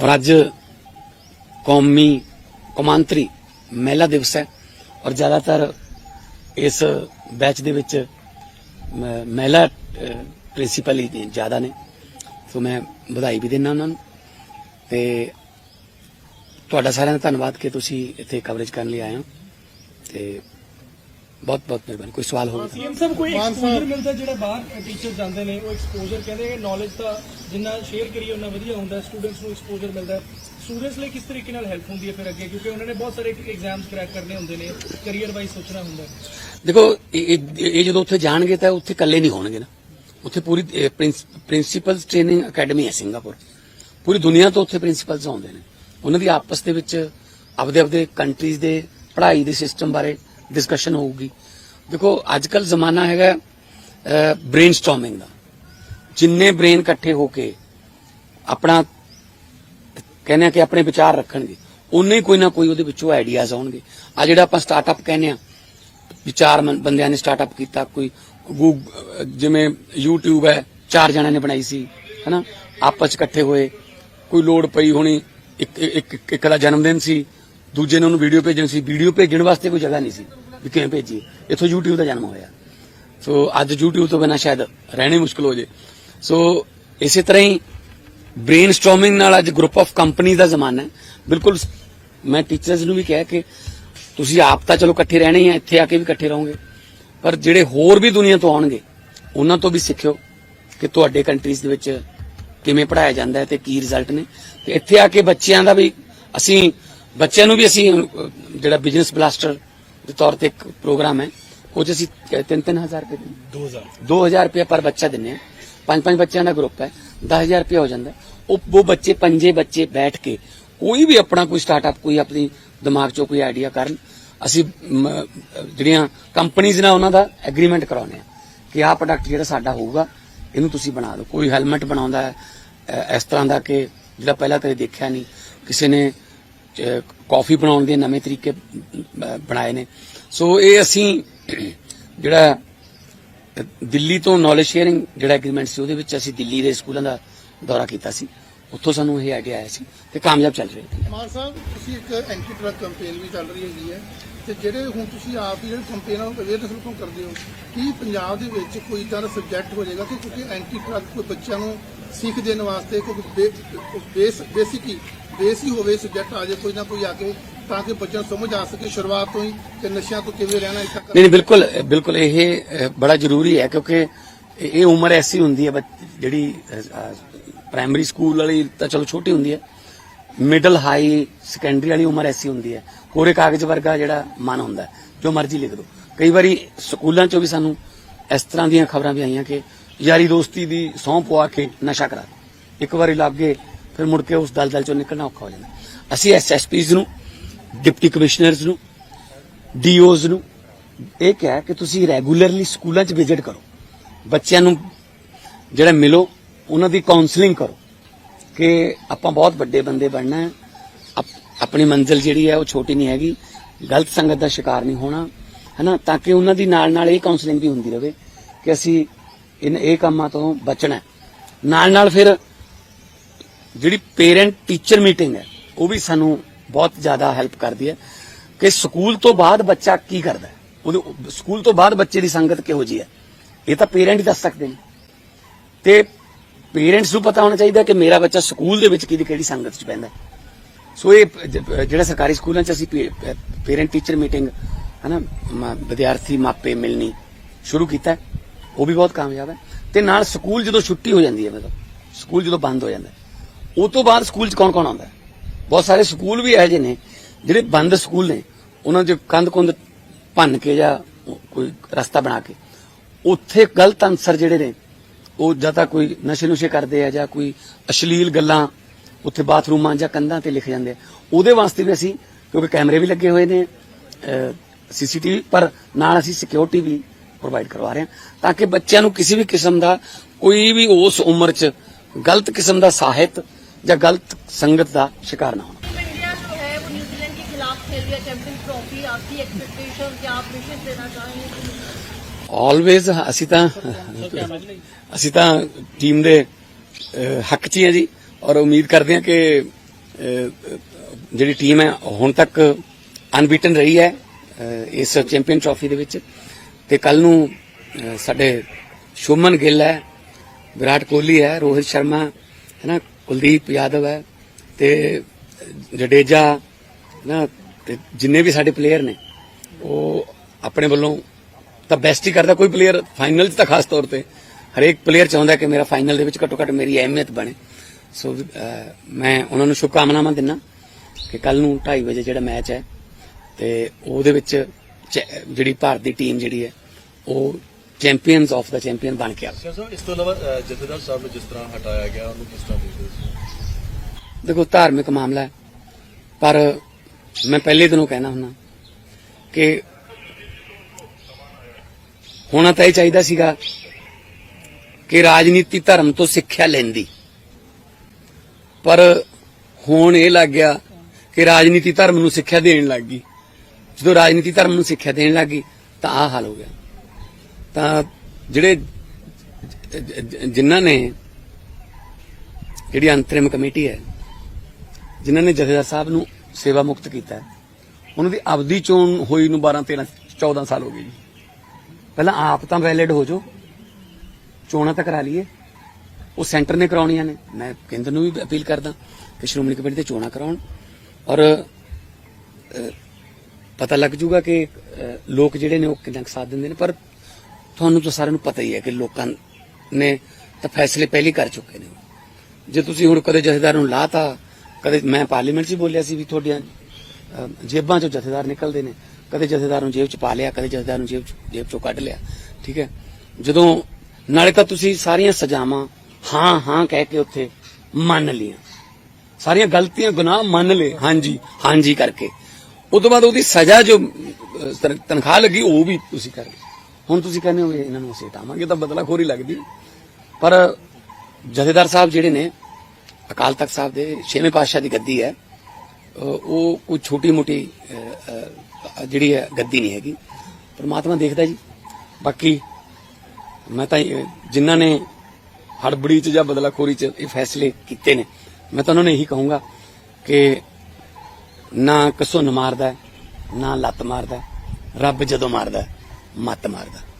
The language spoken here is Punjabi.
ਔਰ ਅੱਜ ਕੌਮੀ ਕੌਮਾਂਤਰੀ ਮਹਿਲਾ ਦਿਵਸ ਹੈ ਔਰ ਜ਼ਿਆਦਾਤਰ ਇਸ ਬੈਚ ਦੇ ਵਿੱਚ ਮਹਿਲਾ ਪ੍ਰਿੰਸੀਪਲ ਹੀ ਜ਼ਿਆਦਾ ਨੇ। ਸੋ ਮੈਂ ਵਧਾਈ ਵੀ ਦਿੰਦਾ ਉਹਨਾਂ ਨੂੰ ਤੇ ਤੁਹਾਡਾ ਸਾਰਿਆਂ ਦਾ ਧੰਨਵਾਦ ਕਿ ਤੁਸੀਂ ਇੱਥੇ ਕਵਰੇਜ ਕਰਨ ਲਈ ਆਏ ਹੋ ਤੇ ਬਹੁਤ ਬਹੁਤ ਮਿਹਰਬਾਨੀ ਕੋਈ ਸਵਾਲ ਹੋਵੇ ਸੀਐਮ ਸਾਹਿਬ ਕੋਈ ਐਕਸਪੋਜ਼ਰ। ਮਿਲਦਾ ਜਿਹੜਾ ਬਾਹਰ ਟੀਚਰ ਜਾਂਦੇ ਨੇ ਉਹ ਐਕਸਪੋਜ਼ਰ ਕਹਿੰਦੇ ਨੌਲੇਜ ਤਾਂ ਜਿੰਨਾ ਸ਼ੇਅਰ ਕਰੀਏ ਉਹਨਾਂ ਵਧੀਆ ਹੁੰਦਾ ਸਟੂਡੈਂਟਸ ਨੂੰ ਐਕਸਪੋਜ਼ਰ ਮਿਲਦਾ ਸਟੂਡੈਂਟਸ ਲਈ ਕਿਸ ਤਰੀਕੇ ਨਾਲ ਹੈਲਪ ਹੁੰਦੀ ਹੈ ਫਿਰ ਅੱਗੇ? ਕਿਉਂਕਿ ਉਹਨਾਂ ਨੇ ਬਹੁਤ ਸਾਰੇ ਐਗਜ਼ਾਮਸ ਕ੍ਰੈਕ ਕਰਨੇ ਹੁੰਦੇ ਨੇ ਕੈਰੀਅਰ ਵਾਈਜ਼ ਸੋਚਣਾ ਹੁੰਦਾ ਹੈ। ਦੇਖੋ ਇਹ ਜਦੋਂ ਉੱਥੇ ਜਾਣਗੇ ਤਾਂ ਉੱਥੇ ਇਕੱਲੇ ਨਹੀਂ ਹੋਣਗੇ ਨਾ। ਉੱਥੇ ਪੂਰੀ ਪ੍ਰਿੰਸੀਪਲਸ ਟ੍ਰੇਨਿੰਗ ਅਕੈਡਮੀ ਹੈ ਸਿੰਗਾਪੁਰ। ਪੂਰੀ ਦੁਨੀਆ ਤੋਂ ਉੱਥੇ ਪ੍ਰਿੰਸੀਪਲਸ ਆਉਂਦੇ ਨੇ। ਉਹਨਾਂ ਦੀ ਆਪਸ ਦੇ ਵਿੱਚ ਆਪਦੇ ਆਪਦੇ ਕੰਟਰੀਜ਼ ਦੇ ਪੜ੍ਹਾਈ ਦੇ ਸਿਸਟਮ ਬਾਰੇ ਡਿਸਕਸ਼ਨ ਹੋਊਗੀ। ਦੇਖੋ ਅੱਜ ਕੱਲ ਜ਼ਮਾਨਾ ਹੈਗਾ ਬ੍ਰੇਨਸਟਾਰਮਿੰਗ ਦਾ। ਜਿੰਨੇ ਬ੍ਰੇਨ ਇਕੱਠੇ ਹੋ ਕੇ ਆਪਣਾ ਕਹਿੰਦੇ ਆ ਕਿ ਆਪਣੇ ਵਿਚਾਰ ਰੱਖਣਗੇ ਉਨੇ ਹੀ ਕੋਈ ਨਾ ਕੋਈ ਉਹਦੇ ਵਿੱਚੋਂ ਆਈਡੀਆਜ਼ ਆਉਣਗੇ। ਆ ਜਿਹੜਾ ਆਪਾਂ ਸਟਾਰਟਅਪ ਕਹਿੰਦੇ ਆ ਵਿਚਾਰ ਬੰਦਿਆਂ ਨੇ ਸਟਾਰਟਅਪ ਕੀਤਾ, ਕੋਈ ਗੂਗ- ਜਿਵੇਂ YouTube ਹੈ, ਚਾਰ ਜਣਿਆਂ ਨੇ ਬਣਾਈ ਸੀ, ਹਨਾ? ਆਪਸ 'ਚ ਇਕੱਠੇ ਹੋਏ, ਕੋਈ ਲੋੜ ਪਈ ਹੋਣੀ, ਇੱਕ, ਇੱਕ- ਇੱਕ ਦਾ ਜਨਮ ਦਿਨ ਸੀ ਦੂਜੇ ਨੇ ਉਹਨੂੰ ਵੀਡੀਓ ਭੇਜਣੀ ਸੀ। ਵੀਡੀਓ ਭੇਜਣ ਵਾਸਤੇ ਕੋਈ ਜਗ੍ਹਾ ਨਹੀਂ ਸੀ ਵੀ ਕਿਵੇਂ ਭੇਜੀ ਇੱਥੋਂ YouTube ਦਾ ਜਨਮ ਹੋਇਆ। ਸੋ ਅੱਜ YouTube ਤੋਂ ਬਿਨਾਂ ਸ਼ਾਇਦ ਰਹਿਣੀ ਮੁਸ਼ਕਲ ਹੋ ਜੇ। ਸੋ ਇਸੇ ਤਰ੍ਹਾਂ ਹੀ ਬ੍ਰੇਨਸਟਾਰਮਿੰਗ ਨਾਲ ਅੱਜ ਗਰੁੱਪ ਆਫ ਕੰਪਨੀ ਦਾ ਜ਼ਮਾਨਾ ਹੈ। ਬਿਲਕੁਲ ਮੈਂ ਟੀਚਰਸ ਨੂੰ ਵੀ ਕਿਹਾ ਕਿ ਤੁਸੀਂ ਆਪ ਤਾਂ ਚਲੋ ਇਕੱਠੇ ਰਹਿਣੇ ਆ, ਇੱਥੇ ਆ ਕੇ ਵੀ ਇਕੱਠੇ ਰਹੋਗੇ। ਪਰ ਜਿਹੜੇ ਹੋਰ ਵੀ ਦੁਨੀਆ ਤੋਂ ਆਉਣਗੇ, ਉਹਨਾਂ ਤੋਂ ਵੀ ਸਿੱਖਿਓ ਕਿ ਤੁਹਾਡੇ ਕੰਟਰੀਜ਼ ਦੇ ਵਿੱਚ ਕਿਵੇਂ ਪੜਾਇਆ ਜਾਂਦਾ ਹੈ ਤੇ ਕੀ ਰਿਜ਼ਲਟ ਨੇ। ਤੇ ਇੱਥੇ ਆ ਕੇ ਬੱਚਿਆਂ ਦਾ ਵੀ ਅਸੀਂ ਬੱਚਿਆਂ ਨੂੰ ਵੀ ਅਸੀਂ ਜਿਹੜਾ ਬਿਜ਼ਨਸ ਬਲਾਸਟਰ ਦੇ ਤੌਰ ਤੇ ਇੱਕ ਪ੍ਰੋਗਰਾਮ ਹੈ ਉਹ 'ਚ ਅਸੀਂ 3-3000 ਰੁਪਏ ਦਿੰਦੇ 2000 2000 ਰੁਪਏ ਪਰ ਬੱਚਾ ਦਿੰਨੇ ਆ ਪੰਜ ਪੰਜ ਬੱਚਿਆਂ ਦਾ ਗਰੁੱਪ ਹੈ 10000 ਰੁਪਏ ਹੋ ਜਾਂਦਾ। ਉਹ ਉਹ ਬੱਚੇ ਪੰਜੇ ਬੱਚੇ ਬੈਠ ਕੇ ਕੋਈ ਵੀ ਆਪਣਾ ਕੋਈ ਸਟਾਰਟਅਪ ਕੋਈ ਆਪਣੀ ਦਿਮਾਗ 'ਚੋਂ ਕੋਈ ਆਈਡੀਆ ਕਰਨ ਅਸੀਂ ਜਿਹੜੀਆਂ ਕੰਪਨੀਆਂ ਨਾਲ ਉਹਨਾਂ ਦਾ ਐਗਰੀਮੈਂਟ ਕਰਾਉਨੇ ਆ ਕਿ ਆਹ ਪ੍ਰੋਡਕਟ ਜਿਹੜਾ ਸਾਡਾ ਹੋਊਗਾ ਇਹਨੂੰ ਤੁਸੀਂ ਬਣਾ ਦਿਓ। ਕੋਈ ਹੈਲਮਟ ਬਣਾਉਂਦਾ ਹੈ ਇਸ ਤਰ੍ਹਾਂ ਦਾ ਕਿ ਜਿਹੜਾ ਪਹਿਲਾਂ ਕਦੇ ਦੇਖਿਆ ਨਹੀਂ ਕਿਸੇ ਨੇ ਕਾਫੀ ਬਣਾਉਣ ਦੇ ਨਵੇਂ ਤਰੀਕੇ ਬਣਾਏ ਨੇ। ਸੋ ਇਹ ਅਸੀਂ ਜਿਹੜਾ ਦਿੱਲੀ ਤੋਂ ਨੌਲੇਜ ਸ਼ੇਅਰਿੰਗ ਜਿਹੜਾ ਐਗਰੀਮੈਂਟ ਸੀ, ਉਹਦੇ ਵਿੱਚ ਅਸੀਂ ਦਿੱਲੀ ਦੇ ਸਕੂਲਾਂ ਦਾ ਦੌਰਾ ਕੀਤਾ ਸੀ। ਉੱਥੋਂ ਸਾਨੂੰ ਇਹ ਆਈਡੀਆ ਆਇਆ ਸੀ ਤੇ ਕਾਮਯਾਬ ਚੱਲ ਰਿਹਾ ਹੈ। ਮਾਨ ਸਾਹਿਬ, ਤੁਸੀਂ ਇੱਕ ਐਂਟੀ ਟਰੱਕ ਕੈਂਪੇਨ ਵੀ ਚੱਲ ਰਹੀ ਹੈਗੀ ਹੈ ਤੇ ਜਿਹੜੇ ਹੁਣ ਤੁਸੀਂ ਆਪ ਹੀ ਜਿਹੜੇ ਕੈਂਪੇਨਾਂ ਨੂੰ ਅਵੇਅਰਨੈਸ ਲੋਕਾਂ ਕਰਦੇ ਹੋ, ਕੀ ਪੰਜਾਬ ਦੇ ਵਿੱਚ ਕੋਈ ਤਰ੍ਹਾਂ ਦਾ ਸਬਜੈਕਟ ਹੋ ਜਾਏਗਾ ਕਿ ਕਿਉਂਕਿ ਐਂਟੀ ਟਰੱਕ ਕੋਈ ਬੱਚਿਆਂ ਨੂੰ ਸਿੱਖ ਦੇਣ ਵਾਸਤੇ, ਕੋਈ ਬੇਸਿਕ ਹੀ ਬੇਸ ਹੀ ਹੋਵੇ ਸਬਜੈਕਟ ਆ ਜਾਏ ਕੋਈ ਨਾ ਕੋਈ ਆ ਕੇ ਤਾਂ ਕਿ ਬੱਚਿਆਂ ਸਮਝ ਆ ਸਕੇ ਸ਼ੁਰੂਆਤ ਤੋਂ ਹੀ ਕਿ ਨਸ਼ਿਆਂ ਤੋਂ ਕਿਵੇਂ ਰਹਿਣਾ ਇਸ ਨਹੀਂ ਨਹੀਂ ਬਿਲਕੁਲ ਬਿਲਕੁਲ ਇਹ ਬੜਾ ਜ਼ਰੂਰੀ ਹੈ ਕਿਉਂਕਿ ਇਹ ਉਮਰ ਐਸੀ ਹੁੰਦੀ ਹੈ ਜਿਹੜੀ ਪ੍ਰਾਇਮਰੀ ਸਕੂਲ ਵਾਲੀ ਤਾਂ ਚਲੋ ਛੋਟੀ ਹੁੰਦੀ ਹੈ। ਮਿਡਲ ਹਾਈ ਸੈਕੰਡਰੀ ਵਾਲੀ ਉਮਰ ਐਸੀ ਹੁੰਦੀ ਹੈ। ਕੋਰੇ ਕਾਗਜ਼ ਵਰਗਾ ਜਿਹੜਾ ਮਨ ਹੁੰਦਾ ਹੈ, ਜੋ ਮਰਜ਼ੀ ਲਿਖ ਦੋ। ਕਈ ਵਾਰੀ ਸਕੂਲਾਂ ਚੋਂ ਵੀ ਸਾਨੂੰ ਇਸ ਤਰ੍ਹਾਂ ਦੀਆਂ ਖਬਰਾਂ ਵੀ ਆਈਆਂ ਕਿ ਯਾਰੀ ਦੋਸਤੀ ਦੀ ਸਹੁੰ ਪਵਾ ਕੇ ਨਸ਼ਾ ਕਰਾ ਦਿਓ। ਇੱਕ ਵਾਰੀ ਲੱਗ ਫਿਰ ਮੁੜ ਕੇ ਉਸ ਦਲਦਲ ਚੋਂ ਨਿਕਲਣਾ ਔਖਾ ਹੋ ਜਾਂਦਾ। ਅਸੀਂ ਐਸਐਸਪੀਜ਼ ਨੂੰ, ਡਿਪਟੀ ਕਮਿਸ਼ਨਰਸ ਨੂੰ ਡੀਓਜ਼ ਨੂੰ ਇਹ ਕਿਹਾ ਕਿ ਤੁਸੀਂ ਰੈਗੂਲਰਲੀ ਸਕੂਲਾਂ 'ਚ ਵਿਜ਼ਿਟ ਕਰੋ। ਬੱਚਿਆਂ ਨੂੰ ਜਿਹੜਾ ਮਿਲੋ, ਉਹਨਾਂ ਦੀ ਕਾਉਂਸਲਿੰਗ ਕਰੋ ਕਿ ਆਪਾਂ ਬਹੁਤ ਵੱਡੇ ਬੰਦੇ ਬਣਨਾ ਹੈ। ਆਪਣੀ ਮੰਜ਼ਿਲ ਜਿਹੜੀ ਹੈ ਉਹ ਛੋਟੀ ਨਹੀਂ ਹੈਗੀ, ਗਲਤ ਸੰਗਤ ਦਾ ਸ਼ਿਕਾਰ ਨਹੀਂ ਹੋਣਾ, ਹੈਨਾ? ਤਾਂ ਕਿ ਉਹਨਾਂ ਦੀ ਨਾਲ ਨਾਲ ਇਹ ਕਾਉਂਸਲਿੰਗ ਵੀ ਹੁੰਦੀ ਰਹੇ ਕਿ ਅਸੀਂ ਇਨ, ਇਹ ਕੰਮਾਂ ਤੋਂ ਬਚਣਾ ਨਾਲ ਨਾਲ ਫਿਰ ਜਿਹੜੀ ਪੇਰੈਂਟ ਟੀਚਰ ਮੀਟਿੰਗ ਹੈ, ਉਹ ਵੀ ਸਾਨੂੰ ਬਹੁਤ ਜ਼ਿਆਦਾ ਹੈਲਪ ਕਰਦੀ ਹੈ ਕਿ ਸਕੂਲ ਤੋਂ ਬਾਅਦ ਬੱਚਾ ਕੀ ਕਰਦਾ ਉਹਦੇ ਸਕੂਲ ਤੋਂ ਬਾਅਦ ਬੱਚੇ ਦੀ ਸੰਗਤ ਕਿਹੋ ਜੀ ਹੈ। ਇਹ ਤਾਂ ਪੇਰੈਂਟ ਹੀ ਦੱਸ ਸਕਦੇ ਨੇ। ਤੇ ਪੇਰੈਂਟਸ ਨੂੰ ਪਤਾ ਹੋਣਾ ਚਾਹੀਦਾ ਕਿ ਮੇਰਾ ਬੱਚਾ ਸਕੂਲ ਦੇ ਵਿੱਚ ਕਿਹਦੀ ਕਿਹੜੀ ਸੰਗਤ 'ਚ ਪੈਂਦਾ ਸੋ ਇਹ ਜਿਹੜਾ ਸਰਕਾਰੀ ਸਕੂਲਾਂ 'ਚ ਅਸੀਂ ਪੇਰੈਂਟ ਟੀਚਰ ਮੀਟਿੰਗ ਹਨਾ, ਮ- ਵਿਦਿਆਰਥੀ ਮਾਪੇ ਮਿਲਣੀ ਸ਼ੁਰੂ ਕੀਤਾ ਉਹ ਵੀ ਬਹੁਤ ਕਾਮਯਾਬ ਹੈ। ਤੇ ਨਾਲ ਸਕੂਲ ਜਦੋਂ ਛੁੱਟੀ ਹੋ ਜਾਂਦੀ ਹੈ ਮਤਲਬ, ਸਕੂਲ ਜਦੋਂ ਬੰਦ ਹੋ ਜਾਂਦਾ ਹੈ, ਉਹ ਤੋਂ ਬਾਅਦ ਸਕੂਲ 'ਚ ਕੌਣ ਕੌਣ ਆਉਂਦਾ ਬਹੁਤ ਸਾਰੇ ਸਕੂਲ ਵੀ ਇਹੋ ਜਿਹੇ ਨੇ ਜਿਹੜੇ ਬੰਦ ਸਕੂਲ ਨੇ ਉਹਨਾਂ 'ਚ ਕੰਧ ਕੁੰਧ ਭੰਨ ਕੇ ਜਾਂ ਕੋਈ ਰਸਤਾ ਬਣਾ ਕੇ। ਉੱਥੇ ਗਲਤ ਅਨਸਰ ਜਿਹੜੇ ਨੇ ਉਹ ਜਾਂ ਤਾਂ ਕੋਈ ਨਸ਼ੇ ਨੁਸ਼ੇ ਕਰਦੇ ਆ ਜਾਂ ਕੋਈ ਅਸ਼ਲੀਲ ਗੱਲਾਂ ਉੱਥੇ ਬਾਥਰੂਮਾਂ ਜਾਂ ਕੰਧਾਂ ਤੇ ਲਿਖ ਜਾਂਦੇ ਆ। ਉਹਦੇ ਵਾਸਤੇ ਵੀ ਅਸੀਂ ਕਿਉਂਕਿ ਕੈਮਰੇ ਵੀ ਲੱਗੇ ਹੋਏ ਨੇ ਸੀਸੀਟੀਵੀ ਪਰ ਨਾਲ ਅਸੀਂ ਸਿਕਿਉਰਿਟੀ ਵੀ ਪ੍ਰੋਵਾਈਡ ਕਰਵਾ ਰਹੇ ਹਾਂ ਤਾਂ ਕਿ ਬੱਚਿਆਂ ਨੂੰ ਕਿਸੇ ਵੀ ਕਿਸਮ ਦਾ ਕੋਈ ਵੀ ਉਸ ਉਮਰ 'ਚ ਗਲਤ ਕਿਸਮ ਦਾ ਸਾਹਿਤ ਜਾਂ ਗਲਤ ਸੰਗਤ ਦਾ ਸ਼ਿਕਾਰ ਨਾ ਹੋਣਾ। ਆਲਵੇਜ਼ ਅਸੀਂ ਤਾਂ ਅਸੀਂ ਤਾਂ ਟੀਮ ਦੇ ਹੱਕ 'ਚ ਹਾਂ ਜੀ। ਔਰ ਉਮੀਦ ਕਰਦੇ ਹਾਂ ਕਿ ਜਿਹੜੀ ਟੀਮ ਹੈ ਹੁਣ ਤੱਕ ਅਨਬੀਟਨ ਰਹੀ ਹੈ ਇਸ ਚੈਂਪੀਅਨ ਟਰੋਫੀ ਦੇ ਵਿੱਚ। ਤੇ ਕੱਲ ਨੂੰ ਸਾਡੇ ਸ਼ੁਮਨ ਗਿੱਲ ਹੈ ਵਿਰਾਟ ਕੋਹਲੀ ਹੈ ਰੋਹਿਤ ਸ਼ਰਮਾ ਹੈ ਨਾ? ਕੁਲਦੀਪ ਯਾਦਵ ਹੈ ਤੇ ਜਡੇਜਾ ਨਾ, ਤੇ ਜਿੰਨੇ ਵੀ ਸਾਡੇ ਪਲੇਅਰ ਨੇ, ਉਹ ਆਪਣੇ ਵੱਲੋਂ ਤਾਂ ਬੈਸਟ ਹੀ ਕਰਦਾ। ਕੋਈ ਪਲੇਅਰ ਫਾਈਨਲ 'ਚ ਤਾਂ ਖਾਸ ਤੌਰ ਤੇ ਹਰੇਕ ਪਲੇਅਰ ਚਾਹੁੰਦਾ ਕਿ ਮੇਰਾ ਫਾਈਨਲ ਦੇ ਵਿੱਚ ਘੱਟੋ ਘੱਟ ਮੇਰੀ ਅਹਿਮੀਅਤ ਬਣੇ। ਸੋ ਮੈਂ ਉਹਨਾਂ ਨੂੰ ਸ਼ੁਭਕਾਮਨਾਵਾਂ ਦਿੰਦਾ ਕਿ ਕੱਲ ਨੂੰ 2:30 ਵਜੇ ਜਿਹੜਾ ਮੈਚ ਹੈ ਤੇ ਉਹਦੇ ਵਿੱਚ ਚੈ- ਜਿਹੜੀ ਭਾਰਤ ਦੀ ਟੀਮ ਜਿਹੜੀ ਹੈ, ਉਹ ਚੈਂਪੀਅਨਸ ਆਫ ਦਾ ਚੈਂਪੀਅਨ ਬਣ ਕੇ ਆਵੇ ਸਰ ਇਸ ਤੋਂ ਇਲਾਵਾ ਅ, ਜਥੇਦਾਰ ਸਾਹਿਬ ਨੂੰ ਜਿਸ ਤਰ੍ਹਾਂ ਹਟਾਇਆ ਗਿਆ ਉਹਨੂੰ ਕਿਸ ਤਰ੍ਹਾਂ ਦੇਖਦੇ ਹੋ ਦੇਖੋ ਧਾਰਮਿਕ ਮਾਮਲਾ ਹੈ ਪਰ ਮੈਂ ਪਹਿਲੇ ਦਿਨੋਂ ਕਹਿਣਾ ਹੁੰਨਾ ਕਿ ਹੋਣਾ ਤਾਂ ਇਹ ਚਾਹੀਦਾ ਸੀਗਾ ਕਿ ਰਾਜਨੀਤੀ ਧਰਮ ਤੋਂ ਸਿੱਖਿਆ ਲੈਂਦੀ। ਪਰ ਹੁਣ ਇਹ ਲੱਗ ਗਿਆ ਕਿ ਰਾਜਨੀਤੀ ਧਰਮ ਨੂੰ ਸਿੱਖਿਆ ਦੇਣ ਲੱਗ ਗਈ। ਜਦੋਂ ਰਾਜਨੀਤੀ ਧਰਮ ਨੂੰ ਸਿੱਖਿਆ ਦੇਣ ਲੱਗ ਗਈ ਤਾਂ ਆਹ ਹਾਲ ਹੋ ਗਿਆ। ਤਾਂ ਜਿਹੜੇ ਜਿਨ੍ਹਾਂ ਨੇ ਜਿਹੜੀ ਅੰਤਰਿਮ ਕਮੇਟੀ ਹੈ, ਜਿਨ੍ਹਾਂ ਨੇ ਜਥੇਦਾਰ ਸਾਹਿਬ ਨੂੰ ਸੇਵਾ ਮੁਕਤ ਕੀਤਾ ਉਹਨਾਂ ਦੀ ਅਵਧੀ ਚੋਣ ਹੋਈ ਨੂੰ 12 13 14 ਸਾਲ ਹੋ ਗਏ ਜੀ। ਪਹਿਲਾਂ ਆਪ ਤਾਂ ਵੈਲਿਡ ਹੋ ਜਾਓ, ਚੋਣਾਂ ਤਾਂ ਕਰਾ ਲਈਏ। ਉਹ ਸੈਂਟਰ ਨੇ ਕਰਾਉਣੀਆਂ ਨੇ। ਮੈਂ ਕੇਂਦਰ ਨੂੰ ਵੀ ਅਪੀਲ ਕਰਦਾ ਕਿ ਸ਼੍ਰੋਮਣੀ ਕਮੇਟੀ ਤੇ ਚੋਣਾਂ ਕਰਾਉਣ। ਔਰ ਪਤਾ ਲੱਗ ਜੂਗਾ ਕਿ ਲੋਕ ਜਿਹੜੇ ਨੇ ਉਹ ਕਿੰਨਾ ਕੁ ਸਾਥ ਦਿੰਦੇ ਨੇ। ਪਰ ਤੁਹਾਨੂੰ ਤਾਂ ਸਾਰਿਆਂ ਨੂੰ ਪਤਾ ਹੀ ਹੈ ਕਿ ਲੋਕਾਂ ਨੇ ਤਾਂ ਫੈਸਲੇ ਪਹਿਲੇ ਕਰ ਚੁੱਕੇ ਨੇ। ਜੇ ਤੁਸੀਂ ਹੁਣ ਕਦੇ ਜਥੇਦਾਰ ਨੂੰ ਲਾਤਾ, ਕਦੇ ਮੈਂ ਪਾਰਲੀਮੈਂਟ 'ਚ ਬੋਲਿਆ ਸੀ ਵੀ ਤੁਹਾਡੀਆਂ ਜੇਬਾਂ 'ਚੋਂ ਜਥੇਦਾਰ ਨਿਕਲਦੇ ਨੇ। ਕਦੇ ਜਥੇਦਾਰ ਨੂੰ ਜੇਬ 'ਚ ਪਾ ਲਿਆ, ਕਦੇ ਜਥੇਦਾਰ ਨੂੰ ਜੇਬ 'ਚ- ਜੇਬ 'ਚੋਂ ਕੱਢ ਲਿਆ, ਠੀਕ ਹੈ? ਜਦੋਂ, ਨਾਲੇ ਤਾਂ ਤੁਸੀਂ ਸਾਰੀਆਂ ਸਜ਼ਾਵਾਂ ਹਾਂ ਹਾਂ ਕਹਿ ਕੇ ਉੱਥੇ ਮੰਨ ਲੀਆਂ ਸਾਰੀਆਂ ਗਲਤੀਆਂ, ਗੁਨਾਹ ਮੰਨ ਲਏ, ਹਾਂਜੀ ਹਾਂਜੀ ਕਰਕੇ। ਉਸ ਤੋਂ ਬਾਅਦ ਉਹਦੀ ਸਜ਼ਾ ਜੋ ਤਨਖਾਹ ਲੱਗੀ, ਉਹ ਵੀ ਤੁਸੀਂ ਕਰ ਲਈ ਹੁਣ ਤੁਸੀਂ ਕਹਿੰਦੇ ਹੋ ਵੀ ਇਹਨਾਂ ਨੂੰ ਅਸੀਂ ਹਟਾਵਾਂਗੇ ਤਾਂ ਬਦਲਾਖੋਰੀ ਲੱਗਦੀ। ਪਰ ਜਥੇਦਾਰ ਸਾਹਿਬ ਜਿਹੜੇ ਨੇ, ਅਕਾਲ ਤਖਤ ਸਾਹਿਬ ਦੇ ਛੇਵੇਂ ਪਾਤਸ਼ਾਹ ਦੀ ਗੱਦੀ ਹੈ ਉਹ ਕੋਈ ਛੋਟੀ ਮੋਟੀ ਜਿਹੜੀ ਹੈ, ਗੱਦੀ ਨਹੀਂ ਹੈਗੀ। ਪਰਮਾਤਮਾ ਦੇਖਦਾ ਜੀ। ਬਾਕੀ ਮੈਂ ਤਾਂ ਜਿਨ੍ਹਾਂ ਨੇ ਹੜਬੜੀ ਚ ਜਾਂ ਬਦਲਾਖੋਰੀ ਚ ਇਹ ਫੈਸਲੇ ਕੀਤੇ ਨੇ, ਮੈਂ ਤਾਂ ਉਹਨਾਂ ਨੂੰ ਇਹੀ ਕਹੂੰਗਾ ਕਿ ਨਾ ਕਸੁੰਨ ਮਾਰਦਾ, ਨਾ ਲੱਤ ਮਾਰਦਾ, ਰੱਬ ਜਦੋਂ ਮਾਰਦਾ। ਮੱਤ ਮਾਰਦਾ।